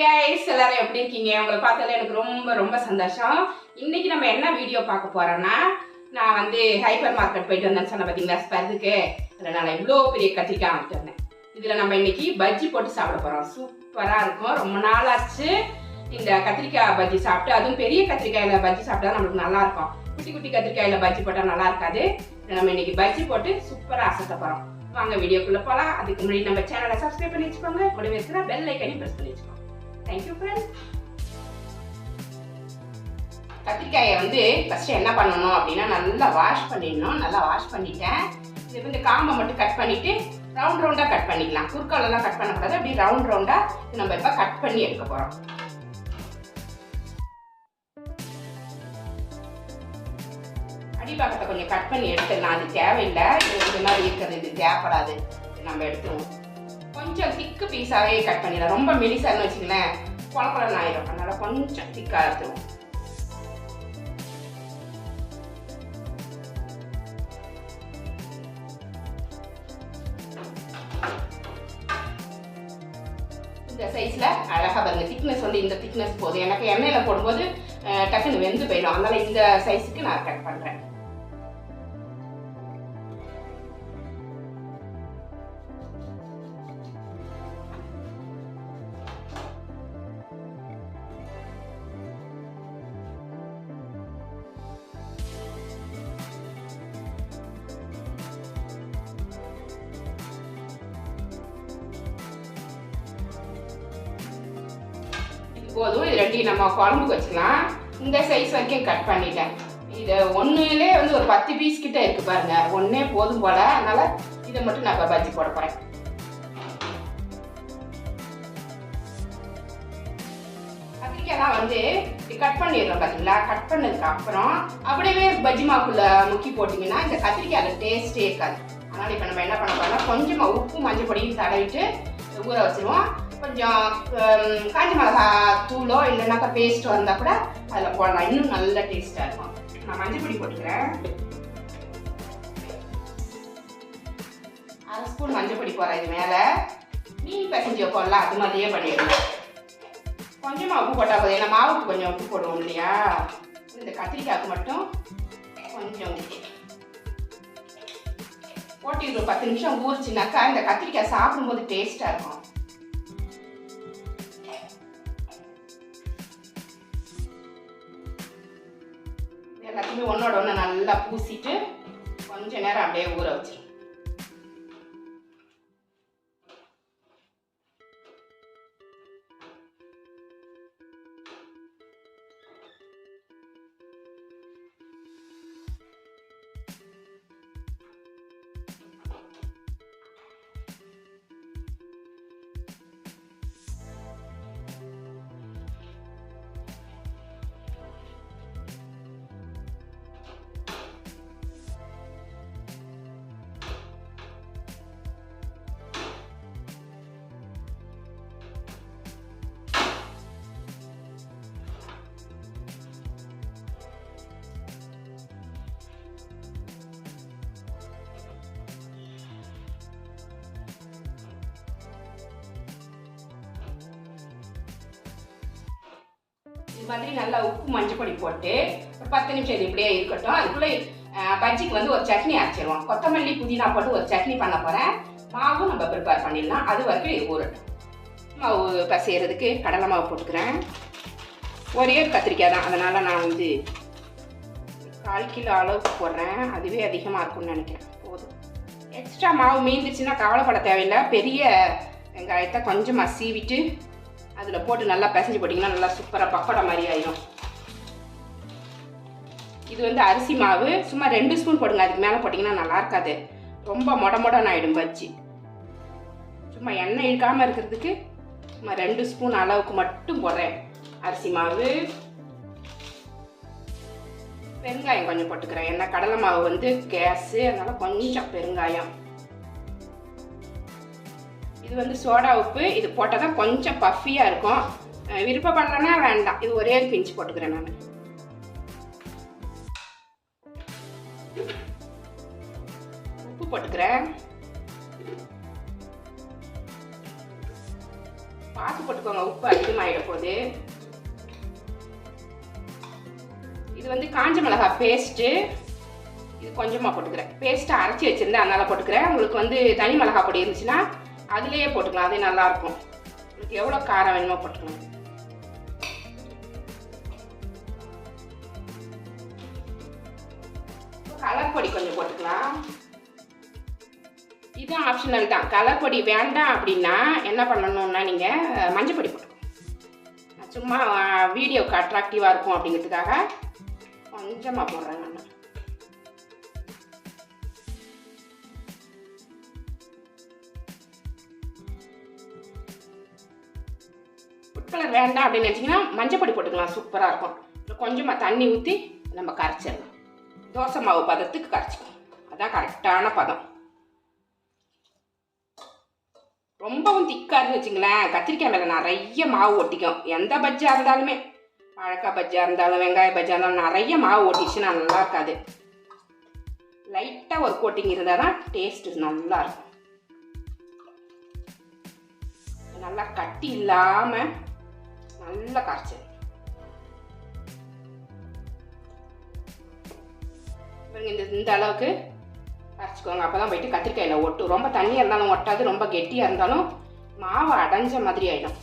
Guys எல்லாரும் எப்படி இருக்கீங்க? உங்களை பார்த்ததுல எனக்கு ரொம்ப ரொம்ப சந்தோஷம். இன்னைக்கு நம்ம என்ன வீடியோ பார்க்க போறோம்னா நான் வந்து ஹைப்பர் மார்க்கெட் போயிட்டு வந்தேன் சொன்ன பார்த்தீங்களா ஸ்பர்துக்கு. அதில் நான் இவ்வளோ பெரிய கத்திரிக்காய் வாங்கிட்டு வந்தேன். இதில் நம்ம இன்னைக்கு பஜ்ஜி போட்டு சாப்பிட போகிறோம் சூப்பராக இருக்கும். ரொம்ப நாளாச்சு இந்த கத்திரிக்காய் பஜ்ஜி சாப்பிட்டு. அதுவும் பெரிய கத்திரிக்காயில் பஜ்ஜி சாப்பிட்டா நம்மளுக்கு நல்லா இருக்கும். குட்டி குட்டி கத்திரிக்காயில் பஜ்ஜி போட்டால் நல்லா இருக்காது. நம்ம இன்னைக்கு பஜ்ஜி போட்டு சூப்பராக அசத்த போகிறோம் வாங்க வீடியோக்குள்ளே போகலாம் அதுக்கு முன்னாடி நம்ம சேனலை சப்ஸ்கிரைப் பண்ணி வச்சுக்கோங்க. கூடவே இருக்கிற பெல் ஐக்கனையும் ப்ரெஸ் பண்ணி வச்சுக்கோங்க. தேங்க்யூ ஃப்ரெண்ட்ஸ் கத்திரிக்காயை வந்து ஃபஸ்ட்டு என்ன பண்ணணும் அப்படின்னா நல்லா வாஷ் பண்ணிடணும். நல்லா வாஷ் பண்ணிட்டேன். இது வந்து காம்பை மட்டும் கட் பண்ணிவிட்டு ரவுண்ட் ரவுண்டாக கட் பண்ணிக்கலாம். குறுக்காலெல்லாம் கட் பண்ணக்கூடாது. அப்படி ரவுண்ட் ரவுண்டாக நம்ம இப்போ கட் பண்ணி எடுக்க போகிறோம் அடிப்பாக்கத்தை கொஞ்சம் கட் பண்ணி எடுத்துடலாம். அது தேவையில்லை. இது இந்த மாதிரி இருக்கிறது இது தேவைப்படாது. நம்ம எடுத்துருவோம். கொஞ்சம் திக்கு பீஸாகவே கட் பண்ணிடலாம். ரொம்ப மெலிசான்னு வச்சுங்களேன் குழப்பலன்னு ஆயிடும் அதனால் கொஞ்சம் திக்காக எடுத்துருவோம். இந்த சைஸில் அழகாக பாருங்க. திக்னஸ் வந்து இந்த திக்னஸ் போதும் எனக்கு எண்ணெயில் போடும்போது டக்குன்னு வெந்து போயிடும். அதனால் இந்த சைஸுக்கு நான் கட் பண்ணுறேன் போதும். இது ரெண்டையும் நம்ம குழம்புக்கு வச்சுக்கலாம். இந்த சைஸ் வரைக்கும் கட் பண்ணிட்டேன். இதை ஒன்றுலே வந்து ஒரு பத்து பீஸ் கிட்ட இருக்குது பாருங்கள் ஒன்றே போதும் போல். அதனால் இதை மட்டும் நான் இப்போ பஜ்ஜி போட போகிறேன் கத்திரிக்காய்லாம் வந்து கட் பண்ணிடுறோம் பார்த்தீங்களா கட் பண்ணதுக்கு அப்புறம் அப்படியே பஜ்ஜிமாக்குள்ள முக்கி போட்டிங்கன்னா இந்த கத்திரிக்காய் டேஸ்ட்டே இருக்காது. அதனால் இப்போ நம்ம என்ன பண்ண போகிறோம்னா கொஞ்சமாக உப்பு மஞ்சள் பொடியும் தடவிட்டு ஊற வச்சுருவோம். கொஞ்சம் காஞ்சி மிளகா தூளோ இல்லைனாக்கா பேஸ்ட்டோ இருந்தால் கூட அதில் போடலாம். இன்னும் நல்ல டேஸ்ட்டாக இருக்கும். நான் மஞ்சள் பொடி போட்டுக்கிறேன். அரை ஸ்பூன் மஞ்சள் பொடி போடுறேன் இது மேலே. மீன் பிசைஞ்சு வைப்போம்ல அது மாதிரியே பண்ணிடணும் கொஞ்சமாக உப்பு போட்டால் போதும். ஏன்னா மாவுக்கு கொஞ்சம் உப்பு போடுவோம் இல்லையா? இந்த கத்திரிக்காய்க்கு மட்டும் கொஞ்சம் உப்பு. போட்டு ஒரு பத்து நிமிஷம் ஊறிச்சுனாக்கா இந்த கத்திரிக்காய் சாப்பிடும்போது டேஸ்ட்டாக இருக்கும். எல்லாத்தையுமே ஒன்றோட ஒன்று நல்லா பூசிட்டு கொஞ்ச நேரம் அப்படியே ஊற வச்சிரும் இது மாதிரி நல்லா உப்பு மஞ்சள் பொடி போட்டு ஒரு பத்து நிமிஷம் இது இப்படியே இருக்கட்டும். அதுக்குள்ளே பஜ்ஜிக்கு வந்து ஒரு சட்னி அரைச்சிருவோம். கொத்தமல்லி புதினா போட்டு ஒரு சட்னி பண்ண போகிறேன் மாவும் நம்ம ப்ரிப்பேர் பண்ணிடலாம். அது வரைக்கும் இது ஊறட்டும். மாவு பசைகிறதுக்கு கடலை மாவு போட்டுக்கிறேன். ஒரே ஒரு கத்திரிக்காய் தான். அதனால் நான் வந்து கால் கிலோ அளவுக்கு போடுறேன். அதுவே அதிகமாக இருக்கும்னு நினைக்கிறேன். போதும். எக்ஸ்ட்ரா மாவு மீந்துச்சுன்னா கவலைப்பட தேவையில்லை. பெரிய வெங்காயத்தை கொஞ்சமாக சீவிட்டு அதில் போட்டு நல்லா பிசைஞ்சு போட்டிங்கன்னா நல்லா சூப்பராக பப்படை மாதிரி ஆயிடும் இது வந்து அரிசி மாவு. சும்மா ரெண்டு ஸ்பூன் போடுங்க அதுக்கு மேலே போட்டிங்கன்னா நல்லா இருக்காது. ரொம்ப மொட மொடன்னு ஆயிடும் பஜ்ஜி. சும்மா எண்ணெய் இழுக்காமல் இருக்கிறதுக்கு சும்மா ரெண்டு ஸ்பூன் அளவுக்கு மட்டும் போடுறேன். அரிசி மாவு. பெருங்காயம் கொஞ்சம் போட்டுக்கிறேன். ஏன்னா கடலை மாவு வந்து கேஸு அதனால் கொஞ்சம் பெருங்காயம். இது வந்து சோடா உப்பு. இது போட்டால் தான் கொஞ்சம் பஃபியாக இருக்கும். விருப்பப்படலன்னா வேண்டாம். இது ஒரே ஒரு பிஞ்சு போட்டுக்கிறேன் நான். உப்பு போட்டுக்கிறேன். பார்த்து போட்டுக்கோங்க. உப்பு அதிகமாகிட போகுது. இது வந்து காஞ்ச மிளகாய் பேஸ்ட்டு. இது கொஞ்சமாக போட்டுக்கிறேன். பேஸ்ட்டை அரைச்சி வச்சுருந்தேன். அதனால் போட்டுக்கிறேன். உங்களுக்கு வந்து தனி மிளகாய் பொடி இருந்துச்சுன்னா அதுலேயே போட்டுக்கலாம் அதே நல்லாயிருக்கும் உங்களுக்கு எவ்வளோ காரம் வேணுமோ போட்டுக்கலாம். கலர் பொடி கொஞ்சம் போட்டுக்கலாம். இதுவும் ஆப்ஷனல் தான். கலர் பொடி வேண்டாம் அப்படின்னா என்ன பண்ணணும்னா நீங்கள் மஞ்சள் பொடி போட்டுக்கோங்க சும்மா வீடியோக்கு அட்ராக்டிவாக இருக்கும் அப்படிங்கிறதுக்காக கொஞ்சமாக போடுறேன் நான். வேண்டாம் அப்படின்னு நினச்சிங்கன்னா மஞ்சள் பொடி போட்டுக்கலாம். சூப்பராக இருக்கும். கொஞ்சமாக தண்ணி ஊற்றி நம்ம கரைச்சிடலாம். தோசை மாவு பதத்துக்கு கரைச்சிக்கலாம். அதான் கரெக்டான பதம். ரொம்பவும் திக்காக வச்சுங்களேன். கத்திரிக்காய் மேலே நிறைய மாவு ஒட்டிக்கும். எந்த பஜ்ஜியாக இருந்தாலுமே. வாழைக்காய் பஜ்ஜியாக இருந்தாலும் வெங்காய பஜ்ஜாக இருந்தாலும் நிறைய மாவு ஒட்டிச்சுன்னா நல்லா இருக்காது. லைட்டாக ஒரு கோட்டிங் இருந்தால் தான் டேஸ்ட்டு நல்லா இருக்கும். நல்லா கட்டி இல்லாமல் நல்லா கரைச்சி இந்த இந்த அளவுக்கு கரைச்சிக்கோங்க அப்போ தான் போயிட்டு கத்திரிக்காயில் ஒட்டு. ரொம்ப தண்ணியாக இருந்தாலும் ஒட்டாது ரொம்ப கெட்டியாக இருந்தாலும் மாவு அடைஞ்ச மாதிரி ஆகிடும்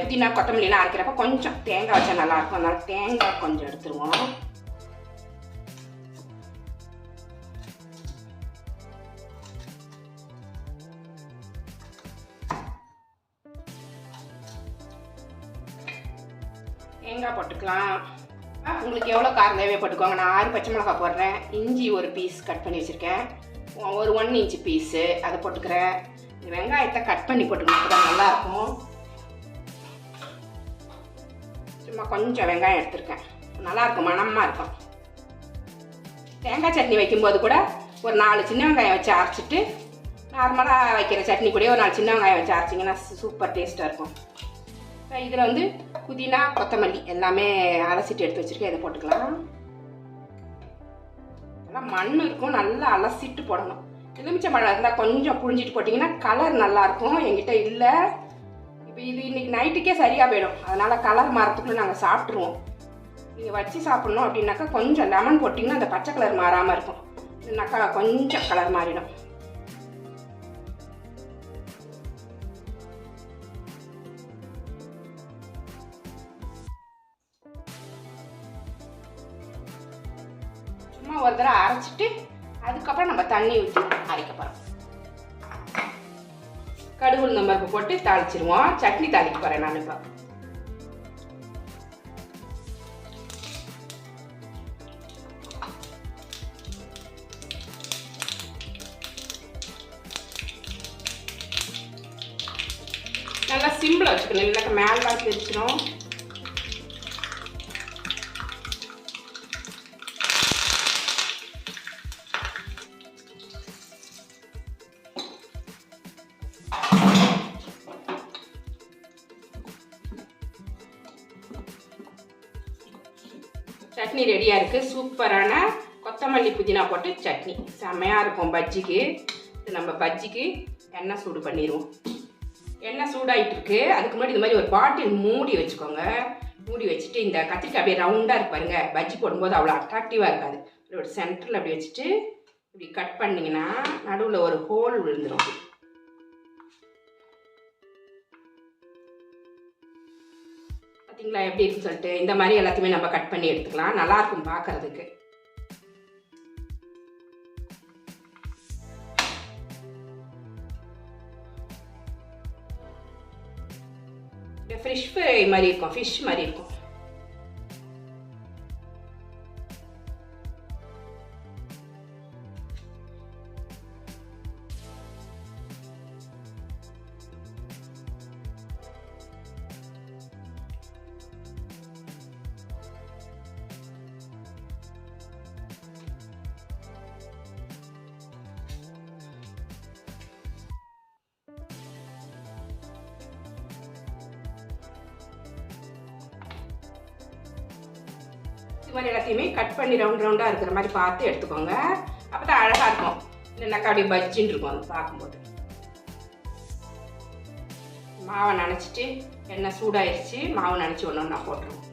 புதினா கொத்தமல்லிலாம் அரைக்கிறப்ப கொஞ்சம் தேங்காய் வச்சா நல்லாயிருக்கும் அதனால் தேங்காய் கொஞ்சம் எடுத்துருவோம். தேங்காய் போட்டுக்கலாம். உங்களுக்கு எவ்வளோ காரம் தேவையோ போட்டுக்கோங்க. நான் ஆறு பச்சை மிளகாய் போடுறேன். இஞ்சி ஒரு பீஸ் கட் பண்ணி வச்சுருக்கேன். ஒரு ஒன் இன்ச்சு பீஸு அதை போட்டுக்கிறேன். வெங்காயத்தை கட் பண்ணி போட்டுக்கணும். தான் நல்லாயிருக்கும். சும்மா கொஞ்சம் வெங்காயம் எடுத்திருக்கேன். நல்லாயிருக்கும் மணமாக இருக்கும். தேங்காய் சட்னி வைக்கும்போது கூட ஒரு நாலு சின்ன வெங்காயம் வச்சு அரைச்சிட்டு நார்மலாக வைக்கிற சட்னி கூட ஒரு நாலு சின்ன வெங்காயம் வச்சு அரைச்சிங்கன்னா சூப்பர் டேஸ்ட்டாக இருக்கும். இதில் வந்து புதினா கொத்தமல்லி எல்லாமே அலசிட்டு எடுத்து வச்சுருக்கேன். இதை போட்டுக்கலாம். நல்லா மண் இருக்கும். நல்லா அலசிட்டு போடணும். எலுமிச்சை பழம் இருந்தால் கொஞ்சம் புழிஞ்சிட்டு போட்டிங்கன்னா கலர் நல்லாயிருக்கும் என்கிட்ட இல்லை. இப்போ இது இன்னைக்கு நைட்டுக்கே சரியாக போயிடும். அதனால் கலர் மாறத்துக்குள்ளே நாங்கள் சாப்பிட்ருவோம் நீங்கள் வச்சு சாப்பிட்ணும் அப்படின்னாக்கா கொஞ்சம் லெமன் போட்டிங்கன்னா அந்த பச்சை கலர் மாறாமல் இருக்கும். இல்லைனாக்கா கொஞ்சம் கலர் மாறிடும். சும்மா ஒரு தடவை அரைச்சிட்டு அதுக்கப்புறம் நம்ம தண்ணி ஊற்றி அரைக்க போகிறோம் கடுகு உளுந்தம் பருப்பு போட்டு தாளிச்சிருவோம். சட்னி தாளிக்க போகிறேன் நான் இப்போ. நல்லா சிம்பிளாக வச்சுக்கணும். இல்லைக்க மேலாம் தெரிச்சிடும் சட்னி ரெடியாக இருக்குது சூப்பரான கொத்தமல்லி புதினா போட்டு சட்னி. செம்மையாக இருக்கும் பஜ்ஜிக்கு. நம்ம பஜ்ஜிக்கு எண்ணெய் சூடு பண்ணிடுவோம் எண்ணெய் சூடாகிட்டு இருக்கு. அதுக்கு முன்னாடி இந்த மாதிரி ஒரு பாட்டில் மூடி வச்சுக்கோங்க. மூடி வச்சுட்டு இந்த கத்திரிக்காய் அப்படியே ரவுண்டாக இருக்கு பஜ்ஜி போடும்போது அவ்வளோ அட்ராக்டிவாக இருக்காது. ஒரு சென்டரில் அப்படி வச்சுட்டு இப்படி கட் பண்ணிங்கன்னா நடுவில் ஒரு ஹோல் விழுந்துடும் பார்த்தீங்களா எப்படி இருக்குன்னு சொல்லிட்டு இந்த மாதிரி எல்லாத்தையுமே நம்ம கட் பண்ணி எடுத்துக்கலாம். நல்லாயிருக்கும் பார்க்குறதுக்கு பார்க்கறதுக்கு ஃபிஷ் ஃப்ரை மாதிரி இருக்கும். ஃபிஷ் மாதிரி இருக்கும். இது மாதிரி எல்லாத்தையுமே கட் பண்ணி ரவுண்ட் ரவுண்டாக இருக்கிற மாதிரி பார்த்து எடுத்துக்கோங்க. அப்போ தான் அழகாக இருக்கும் இல்லைனாக்கா அப்படியே பஜ்ஜின்னு இருக்கும் அது பார்க்கும்போது. மாவை நனைச்சிட்டு எண்ணெய் சூடாயிருச்சு. மாவை நனைச்சி ஒன்று ஒன்றா போட்டுருவோம்.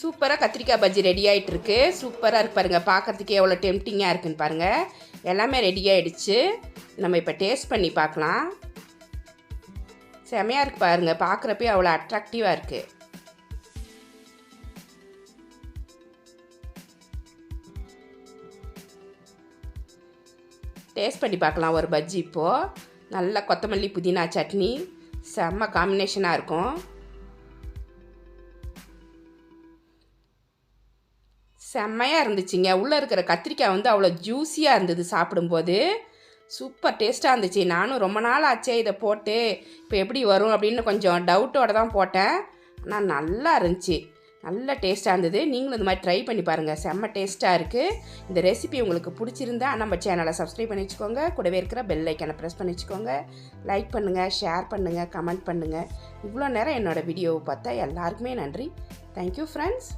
சூப்பராக கத்திரிக்காய் பஜ்ஜி ரெடி ஆகிட்டு இருக்கு சூப்பராக இருக்கு பாருங்கள் பார்க்கறதுக்கே எவ்வளோ டெம்டிங்காக இருக்குன்னு பாருங்கள் எல்லாமே ரெடி ஆகிடுச்சு நம்ம இப்போ டேஸ்ட் பண்ணி பார்க்கலாம். செமையாக இருக்கு பாருங்கள் பார்க்குறப்பே அவ்வளோ அட்ராக்டிவாக இருக்குது டேஸ்ட் பண்ணி பார்க்கலாம் ஒரு பஜ்ஜி இப்போது நல்ல கொத்தமல்லி புதினா சட்னி. செம்ம காம்பினேஷனாக இருக்கும். செம்மையாக இருந்துச்சுங்க. உள்ளே இருக்கிற கத்திரிக்காய் வந்து அவ்வளோ ஜூஸியாக இருந்தது சாப்பிடும்போது. சூப்பர் டேஸ்ட்டாக இருந்துச்சு. நானும் ரொம்ப நாள் ஆச்சே இதை போட்டு. இப்போ எப்படி வரும் அப்படின்னு கொஞ்சம் டவுட்டோடு தான் போட்டேன். ஆனால் நல்லா இருந்துச்சு. நல்ல டேஸ்ட்டாக இருந்தது. நீங்களும் இந்த மாதிரி ட்ரை பண்ணி பாருங்கள் செம்ம டேஸ்ட்டாக இருக்குது இந்த ரெசிபி உங்களுக்கு பிடிச்சிருந்தா நம்ம சேனலை சப்ஸ்கிரைப் பண்ணி வச்சுக்கோங்க. கூடவே இருக்கிற பெல் ஐக்கனை ப்ரெஸ் பண்ணி வச்சுக்கோங்க. லைக் பண்ணுங்கள் ஷேர் பண்ணுங்கள் கமெண்ட் பண்ணுங்கள் இவ்வளோ நேரம் என்னோடய வீடியோவை பார்த்தா எல்லாருக்குமே நன்றி. Thank you friends